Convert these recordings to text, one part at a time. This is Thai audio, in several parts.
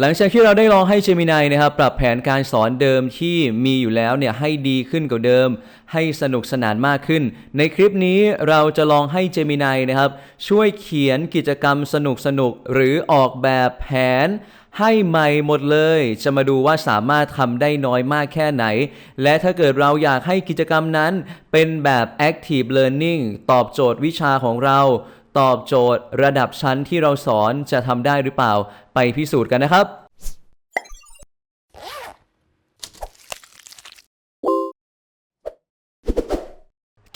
หลังจากที่เราได้ลองให้ Gemini นะครับปรับแผนการสอนเดิมที่มีอยู่แล้วเนี่ยให้ดีขึ้นกว่าเดิม ให้สนุกสนานมากขึ้น ในคลิปนี้เราจะลองให้ Gemini นะครับช่วยเขียนกิจกรรมสนุกสนุกๆหรือออกแบบแผนให้ใหม่หมดเลย จะมาดูว่าสามารถทำได้น้อยมากแค่ไหน และถ้าเกิดเราอยากให้กิจกรรมนั้นเป็นแบบ active learning ตอบโจทย์วิชาของเรา ตอบโจทย์ระดับชั้นที่เราสอนจะทำได้หรือเปล่าไปพิสูจน์กันนะครับ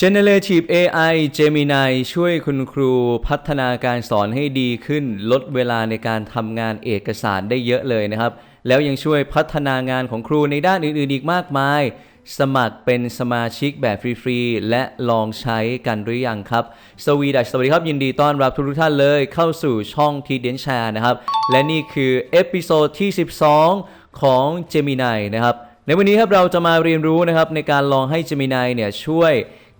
Generative AI Gemini ช่วยคุณครูพัฒนาการสอนให้ดีขึ้น ลดเวลาในการทำงานเอกสารได้เยอะเลยนะครับ แล้วยังช่วยพัฒนางานของครูในด้านอื่นๆอีกมากมาย สมัครเป็นสมาชิกแบบฟรีๆ และลองใช้กันหรือยังครับ สวีดัสสวัสดีครับ ยินดีต้อนรับทุกๆท่านเลยเข้าสู่ช่องทีเดนแชร์นะครับ และนี่คือเอพิโซดที่ 12 ของ Gemini นะครับ ในวันนี้ครับเราจะมาเรียนรู้นะครับ ในการลองให้ Gemini เนี่ยช่วย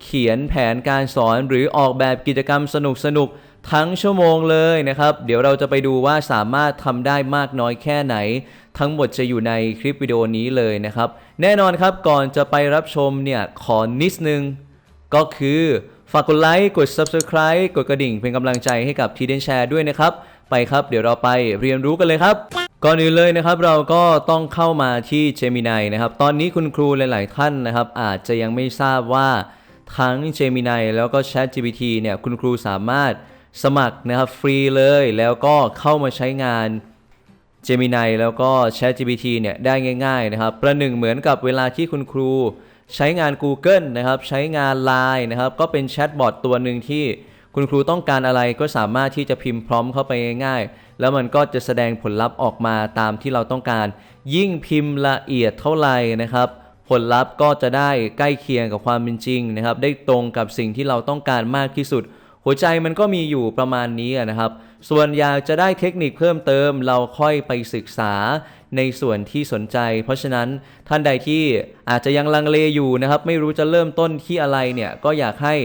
เขียนแผนการสอนหรือออกแบบกิจกรรมสนุกๆ ทั้งชั่วโมงเลยนะครับ เดี๋ยวเราจะไปดูว่าสามารถทำได้มากน้อยแค่ไหน ทั้งหมดจะอยู่ในคลิปวิดีโอนี้เลยนะครับ แน่นอนครับก่อนจะไปรับชมเนี่ยขอนิดนึง ก็คือฝากกดไลค์กด Subscribe กดกระดิ่งเป็นกำลังใจให้กับทีเดนแชร์ด้วยนะครับ ไปครับเดี๋ยวเราไปเรียนรู้กันเลยครับ ก่อนอื่นเลยนะครับเราก็ต้องเข้ามาที่ Gemini นะครับ ตอนนี้คุณครูหลาย ๆ ท่านนะครับ อาจจะยังไม่ทราบว่าทั้ง Gemini แล้วก็ ChatGPT เนี่ยคุณครูสามารถ สมัครนะครับฟรีเลยแล้วก็เข้ามาใช้งาน Gemini แล้วก็ ChatGPT เนี่ยได้ง่ายๆนะครับ ประหนึ่งเหมือนกับเวลาที่คุณครู ใช้งาน Google นะครับ ใช้งาน Line นะครับ ก็เป็นแชทบอทตัวหนึ่งที่คุณครูต้องการอะไรก็สามารถที่จะพิมพ์พร้อมเข้าไปง่ายๆ แล้วมันก็จะแสดงผลลัพธ์ออกมาตามที่เราต้องการ ยิ่งพิมพ์ละเอียดเท่าไหร่นะครับ ผลลัพธ์ก็จะได้ใกล้เคียงกับความเป็นจริงนะครับ ได้ตรงกับสิ่งที่เราต้องการมากที่สุด หัวใจมันก็มีอยู่ประมาณนี้นะครับ ส่วนอยากจะได้เทคนิคเพิ่มเติมเราค่อยไปศึกษาในส่วนที่สนใจ เพราะฉะนั้นท่านใดที่อาจจะยังลังเลอยู่นะครับ ไม่รู้จะเริ่มต้นที่อะไรเนี่ยก็อยากให้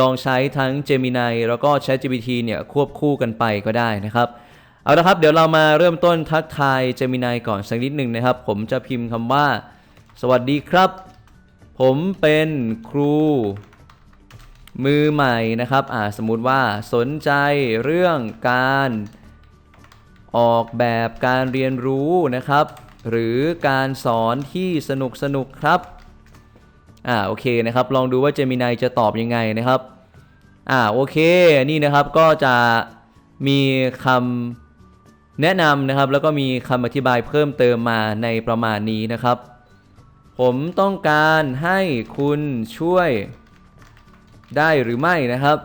ลองใช้ทั้ง Gemini แล้วก็ ChatGPT เนี่ยควบคู่กันไปก็ได้นะครับ เอาละครับเดี๋ยวเรามาเริ่มต้นทักทาย Gemini ก่อนสักนิดหนึ่งนะครับ ผมจะพิมพ์คำว่า สวัสดีครับ ผมเป็นครู มือใหม่นะครับอ่าสมมุติว่าสนใจเรื่องการออกแบบการเรียนรู้นะครับ หรือการสอนที่สนุกสนุกครับอ่าโอเคนะครับ ลองดูว่า Gemini จะตอบยังไงนะครับอ่าโอเคนี่นะครับก็จะมีคำแนะนำนะครับ แล้วก็มีคำอธิบายเพิ่มเติมมาในประมาณนี้นะครับ ผมต้องการให้คุณช่วย ได้หรือไม่นะครับ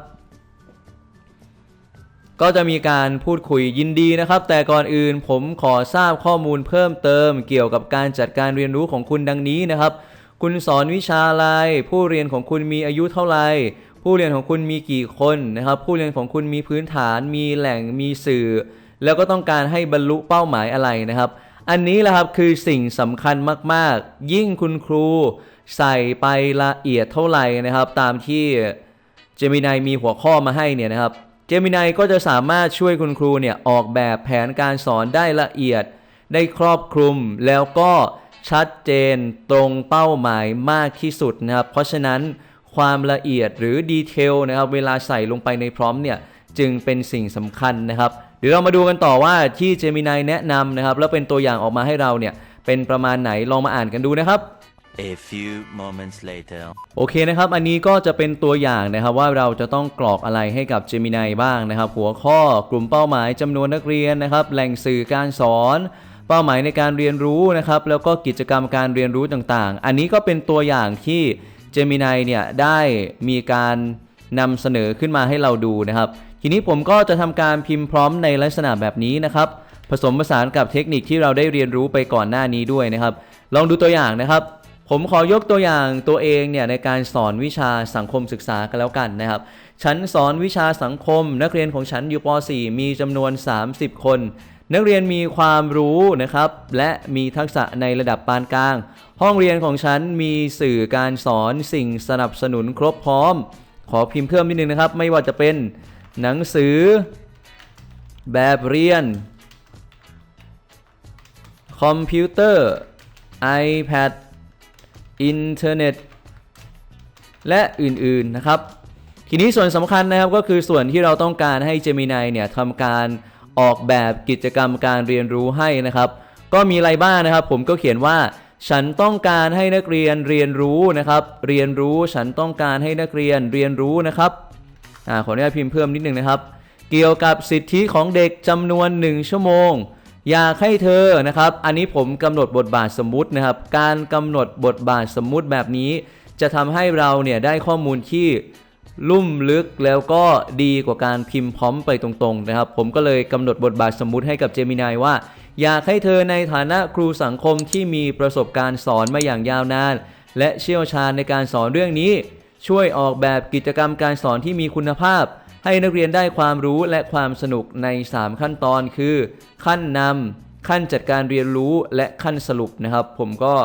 ก็จะมีการพูดคุยยินดีนะครับ แต่ก่อนอื่นผมขอทราบข้อมูลเพิ่มเติม เกี่ยวกับการจัดการเรียนรู้ของคุณดังนี้นะครับ คุณสอนวิชาอะไร ผู้เรียนของคุณมีอายุเท่าไหร่ผู้เรียนของคุณมีกี่คนนะครับ ผู้เรียนของคุณมีพื้นฐานมีแหล่งมีสื่อ แล้วก็ต้องการให้บรรลุเป้าหมายอะไรนะครับ อันนี้แหละครับคือสิ่งสำคัญมากๆ ยิ่งคุณครู ใส่ไปละเอียดเท่าไหร่นะครับ ตามที่ Gemini มีหัวข้อมาให้เนี่ยนะครับ Gemini ก็จะสามารถช่วยคุณครูเนี่ยออกแบบแผนการสอนได้ละเอียด ได้ครอบคลุมแล้วก็ชัดเจนตรงเป้าหมายมากที่สุดนะครับ เพราะฉะนั้นความละเอียดหรือดีเทลนะครับเวลาใส่ลงไปในพร้อมเนี่ยจึงเป็นสิ่งสำคัญนะครับ เดี๋ยวเรามาดูกันต่อว่าที่ Gemini แนะนำนะครับ แล้วเป็นตัวอย่างออกมาให้เราเนี่ยเป็นประมาณไหนลองมาอ่านกันดูนะครับ A few moments later. โอเคนะครับ อันนี้ก็จะเป็นตัวอย่างนะครับว่าเราจะต้องกรอกอะไรให้กับ Gemini บ้างนะครับ หัวข้อกลุ่มเป้าหมายจำนวนนักเรียนนะครับ แหล่งสื่อการสอนเป้าหมายในการเรียนรู้นะครับ แล้วก็กิจกรรมการเรียนรู้ต่างๆ อันนี้ก็เป็นตัวอย่างที่ Gemini เนี่ยได้มีการนำเสนอขึ้นมาให้เราดูนะครับ ทีนี้ผมก็จะทำการพิมพ์พร้อมในลักษณะแบบนี้นะครับ ผสมผสานกับเทคนิคที่เราได้เรียนรู้ไปก่อนหน้านี้ด้วยนะครับ ลองดูตัวอย่างนะครับ ผมขอยกตัวอย่างตัวเองเนี่ยในการสอนวิชาสังคมศึกษากันแล้วกันนะครับ ฉันสอนวิชาสังคม นักเรียนของฉันอยู่ป .4 มีจำนวน 30 คน นักเรียนมีความรู้นะครับ และมีทักษะในระดับปานกลาง ห้องเรียนของฉันมีสื่อการสอนสิ่งสนับสนุนครบพร้อม ขอพิมพ์เพิ่มนิดนึงนะครับ ไม่ว่าจะเป็นหนังสือ แบบเรียน คอมพิวเตอร์ iPad อินเทอร์เน็ตและอื่นๆนะครับ ทีนี้ส่วนสำคัญนะครับก็คือส่วนที่เราต้องการให้ Gemini เนี่ยทำการออกแบบกิจกรรมการเรียนรู้ให้นะครับ ก็มีอะไรบ้างนะครับ ผมก็เขียนว่า ฉันต้องการให้นักเรียนเรียนรู้นะครับ เรียนรู้ฉันต้องการให้นักเรียนเรียนรู้นะครับอ่าขออนุญาตพิมพ์เพิ่มนิดนึงนะครับ เกี่ยวกับสิทธิของเด็กจำนวน 1 ชั่วโมง อยากให้เธอนะครับ อันนี้ผมกำหนดบทบาทสมมุตินะครับ การกำหนดบทบาทสมมุติแบบนี้ จะทำให้เราเนี่ยได้ข้อมูลที่ลุ่มลึกแล้วก็ดีกว่าการพิมพ์พร้อมไปตรงๆนะครับ ผมก็เลยกำหนดบทบาทสมมุติให้กับ Gemini ว่า อยากให้เธอในฐานะครูสังคมที่มีประสบการณ์สอนมาอย่างยาวนาน และเชี่ยวชาญในการสอนเรื่องนี้ ช่วยออกแบบกิจกรรมการสอนที่มีคุณภาพ ให้นักเรียนได้ความรู้และความสนุกใน 3 ขั้นตอนคือ ขั้นนำขั้นจัดการเรียนรู้และขั้นสรุปนะครับ ผมก็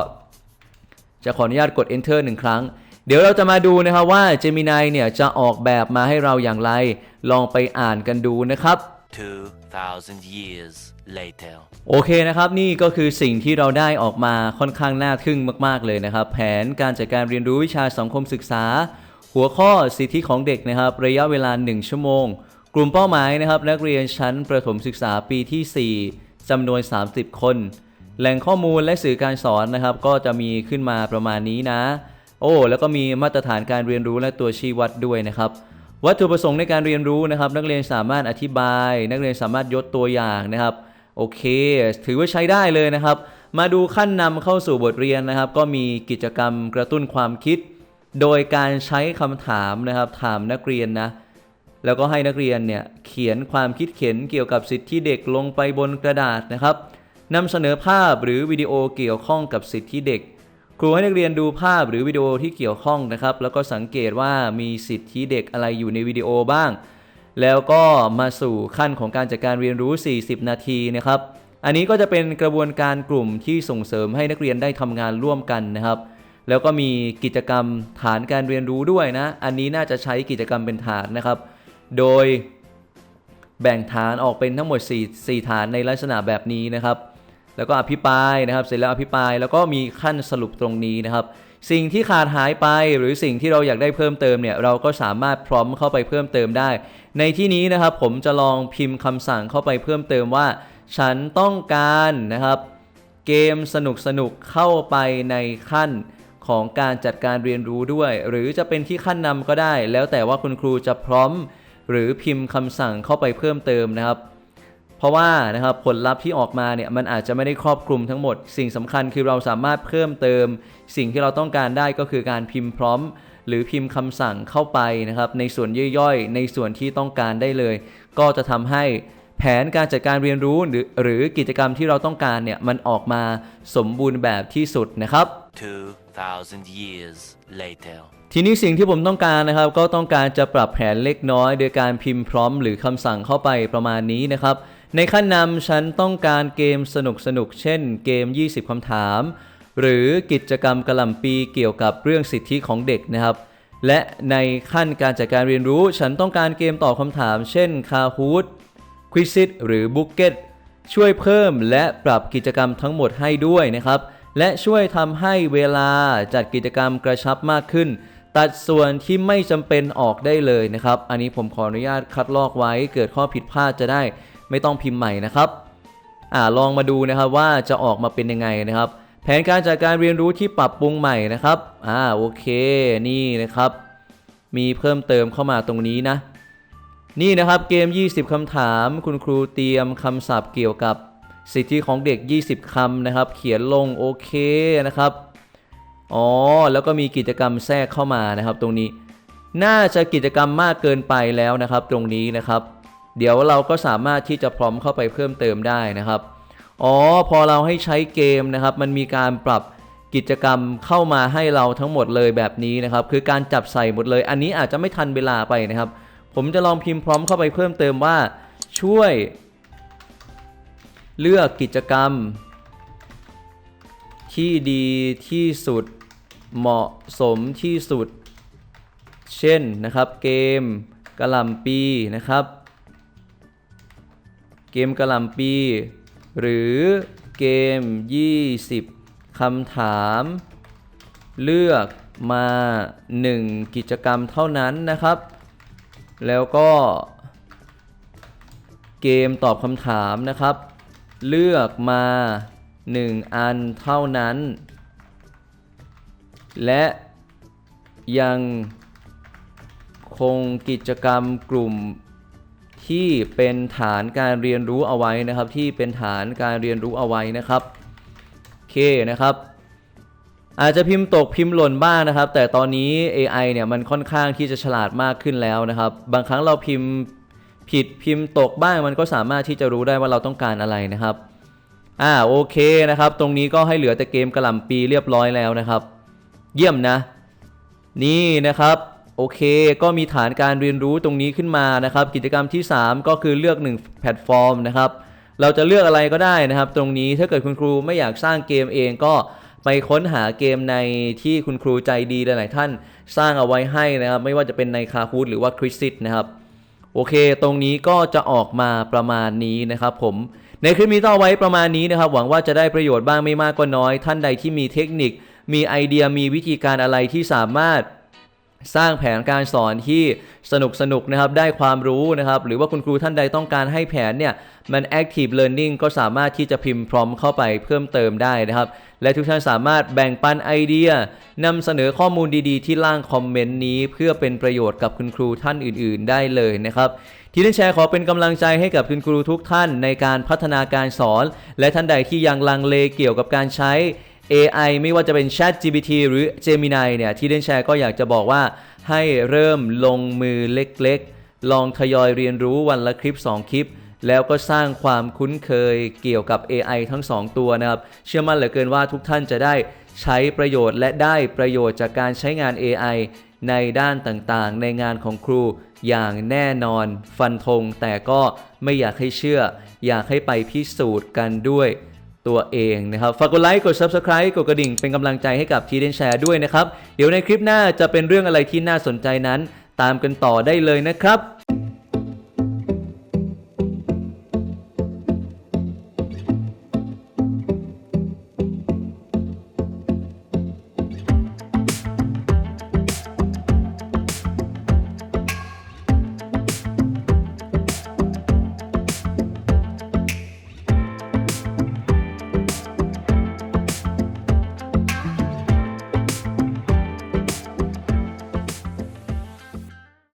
จะขออนุญาตกด enter หนึ่งครั้ง เดี๋ยวเราจะมาดูนะครับว่า Gemini เนี่ยจะออกแบบมาให้เราอย่างไร ลองไปอ่านกันดูนะครับ2,000 years later. โอเคนะครับนี่ก็คือสิ่งที่เราได้ออกมาค่อนข้างน่าทึ่งมาก ๆ เลยนะครับ แผนการจัดการเรียนรู้วิชาสังคมศึกษา หัวข้อสิทธิของเด็กนะครับ ระยะเวลา 1 ชั่วโมง กลุ่มเป้าหมายนะครับ นักเรียนชั้นประถมศึกษาปีที่ 4จำนวน 30 คน แหล่งข้อมูลและสื่อการสอนนะครับ ก็จะมีขึ้นมาประมาณนี้นะ โอ้แล้วก็มีมาตรฐานการเรียนรู้และตัวชี้วัดด้วยนะครับ วัตถุประสงค์ในการเรียนรู้นะครับ นักเรียนสามารถอธิบาย นักเรียนสามารถยกตัวอย่างนะครับโอเค ถือว่าใช้ได้เลยนะครับ มาดูขั้นนำเข้าสู่บทเรียนนะครับ ก็มีกิจกรรมกระตุ้นความคิด โดยการใช้คำถามนะครับถามนักเรียนนะแล้วก็ให้นักเรียนเนี่ยเขียนความคิดเห็นเกี่ยวกับสิทธิเด็กลงไปบนกระดาษนะครับนำเสนอภาพหรือวิดีโอเกี่ยวข้องกับสิทธิเด็ก ครูให้นักเรียนดูภาพหรือวิดีโอที่เกี่ยวข้องนะครับ แล้วก็สังเกตว่ามีสิทธิเด็กอะไรอยู่ในวิดีโอบ้าง แล้วก็มาสู่ขั้นของการจัดการเรียนรู้ 40 นาทีนะครับ อันนี้ก็จะเป็นกระบวนการกลุ่มที่ส่งเสริมให้นักเรียนได้ทำงานร่วมกันนะครับ แล้วก็มีกิจกรรมฐานการเรียนรู้ด้วยนะ อันนี้น่าจะใช้กิจกรรมเป็นฐานนะครับ โดยแบ่งฐานออกเป็นทั้งหมด 4 4 ฐานในลักษณะแบบนี้นะครับ แล้วก็อภิปรายนะครับ เสร็จแล้วอภิปรายแล้วก็มีขั้นสรุปตรงนี้นะครับ สิ่งที่ขาดหายไปหรือสิ่งที่เราอยากได้เพิ่มเติมเนี่ยเราก็สามารถพร้อมเข้าไปเพิ่มเติมได้ ในที่นี้นะครับผมจะลองพิมพ์คำสั่งเข้าไปเพิ่มเติมว่า ฉันต้องการนะครับ เกมสนุกสนุกเข้าไปในขั้น ของการจัดการเรียนรู้ด้วย หรือจะเป็นที่ขั้นนำก็ได้ แล้วแต่ว่าคุณครูจะพร้อม หรือพิมพ์คำสั่งเข้าไปเพิ่มเติมนะครับ เพราะว่านะครับผลลัพธ์ที่ออกมาเนี่ยมันอาจจะไม่ได้ครอบคลุมทั้งหมด สิ่งสำคัญคือเราสามารถเพิ่มเติม สิ่งที่เราต้องการได้ก็คือการพิมพ์พร้อมหรือพิมพ์คำสั่งเข้าไปนะครับ ในส่วนย่อยๆ ในส่วนที่ต้องการได้เลย ก็จะทำให้แผนการจัดการเรียนรู้หรือหรือกิจกรรมที่เราต้องการเนี่ยมันออกมาสมบูรณ์แบบที่สุดนะครับ 2,000 years later. ทีนี้สิ่งที่ผมต้องการนะครับ ก็ต้องการจะปรับแผนเล็กน้อย โดยการพิมพ์พร้อมหรือคำสั่งเข้าไปประมาณนี้นะครับ ในขั้นนำฉันต้องการเกมสนุกสนุกๆเช่นเกม 20 คำถาม หรือกิจกรรมกระลำปีเกี่ยวกับเรื่องสิทธิของเด็กนะครับ และในขั้นการจัดการเรียนรู้ ฉันต้องการเกมตอบคำถาม เช่นคาฮูดควิซิตหรือบุกเกตช่วยเพิ่มและปรับกิจกรรมทั้งหมดให้ด้วยนะครับ และช่วยทำให้เวลาจัดกิจกรรมกระชับมากขึ้น ตัดส่วนที่ไม่จำเป็นออกได้เลยนะครับ อันนี้ผมขออนุญาตคัดลอกไว้เกิดข้อผิดพลาดจะได้ไม่ต้องพิมพ์ใหม่นะครับอ่าลองมาดูนะครับว่าจะออกมาเป็นยังไงนะครับ แผนการจัดการเรียนรู้ที่ปรับปรุงใหม่นะครับอ่าโอเคนี่นะครับ มีเพิ่มเติมเข้ามาตรงนี้นะ นี่นะครับเกม 20คำถาม คุณครูเตรียมคำศัพท์เกี่ยวกับ สิทธิของเด็ก 20 คำนะครับ เขียนลงโอเคนะครับ อ๋อ แล้วก็มีกิจกรรมแทรกเข้ามานะครับ ตรงนี้ น่าจะกิจกรรมมากเกินไปแล้วนะครับ ตรงนี้นะครับ เดี๋ยวเราก็สามารถที่จะพร้อมเข้าไปเพิ่มเติมได้นะครับ อ๋อ พอเราให้ใช้เกมนะครับ มันมีการปรับกิจกรรมเข้ามาให้เราทั้งหมดเลยแบบนี้นะครับ คือการจับใส่หมดเลย อันนี้อาจจะไม่ทันเวลาไปนะครับ ผมจะลองพิมพ์พร้อมเข้าไปเพิ่มเติมว่าช่วย เลือกกิจกรรม ที่ดีที่สุดเหมาะสมที่สุด เช่นนะครับ เกมกระลำปีนะครับ เกมกระลำปี หรือเกม 20คำถาม เลือกมา 1 กิจกรรมเท่านั้นนะครับ แล้วก็ เกมตอบคำถามนะครับ เลือกมา 1 อันเท่านั้น และยังคงกิจกรรมกลุ่มที่เป็นฐานการเรียนรู้เอาไว้นะครับ ที่เป็นฐานการเรียนรู้เอาไว้นะครับโอเคนะครับอาจจะพิมพ์ตกพิมพ์หล่นบ้างนะครับ แต่ตอนนี้ AI เนี่ยมันค่อนข้างที่จะฉลาดมากขึ้นแล้วนะครับ บางครั้งเราพิมพ์ ผิดพิมพ์ตกบ้างมันก็สามารถที่จะรู้ได้ว่าเราต้องการอะไรนะครับ อ่าโอเคนะครับ ตรงนี้ก็ให้เหลือแต่เกมกระหล่ำปีเรียบร้อยแล้วนะครับ เยี่ยมนะ นี่นะครับโอเค ก็มีฐานการเรียนรู้ตรงนี้ขึ้นมานะครับ กิจกรรมที่ 3 ก็คือเลือก 1 แพลตฟอร์มนะครับ เราจะเลือกอะไรก็ได้นะครับ ตรงนี้ถ้าเกิดคุณครูไม่อยากสร้างเกมเองก็ไปค้นหาเกมในที่คุณครูใจดีหลาย ๆ ท่านสร้างเอาไว้ให้นะครับ ไม่ว่าจะเป็นในคาฮูดหรือว่าคริสิตนะครับ โอเค ตรงนี้ก็จะออกมาประมาณนี้นะครับผม ในคลิปนี้ต้องไว้ประมาณนี้นะครับ หวังว่าจะได้ประโยชน์บ้างไม่มากก็น้อย ท่านใดที่มีเทคนิค มีไอเดีย มีวิธีการอะไรที่สามารถ สร้างแผนการสอนที่สนุกสนุกนะครับได้ความรู้นะครับ หรือว่าคุณครูท่านใดต้องการให้แผนเนี่ยมัน active learning ก็สามารถที่จะพิมพ์พร้อมเข้าไปเพิ่มเติมได้นะครับ และทุกท่านสามารถแบ่งปันไอเดียนำเสนอข้อมูลดีๆ ที่ล่างคอมเมนต์นี้ เพื่อเป็นประโยชน์กับคุณครูท่านอื่น ๆ ได้เลยนะครับที่ได้แชร์ขอเป็นกำลังใจให้กับคุณครูทุกท่านในการพัฒนาการสอน และท่านใดที่ยังลังเลเกี่ยวกับการใช้ AI ไม่ว่าจะเป็น Chat GPT หรือ Gemini เนี่ยที่เดนแชร์ก็อยากจะบอกว่าให้เริ่มลงมือเล็กๆ ลองทยอยเรียนรู้วันละคลิป 2 คลิป แล้วก็สร้างความคุ้นเคยเกี่ยวกับ AI ทั้ง 2 ตัวนะครับ เชื่อมั่นเหลือเกินว่าทุกท่านจะได้ใช้ประโยชน์และได้ประโยชน์จากการใช้งาน AI ในด้านต่างๆ ในงานของครูอย่างแน่นอนฟันธงแต่ก็ไม่อยากให้เชื่อ อยากให้ไปพิสูจน์กันด้วย ตัวเองนะครับฝากกดไลค์กด Subscribe กดกระดิ่งเป็นกำลังใจให้กับทีเดนแชร์ด้วยนะครับ เดี๋ยวในคลิปหน้าจะเป็นเรื่องอะไรที่น่าสนใจนั้น ตามกันต่อได้เลยนะครับ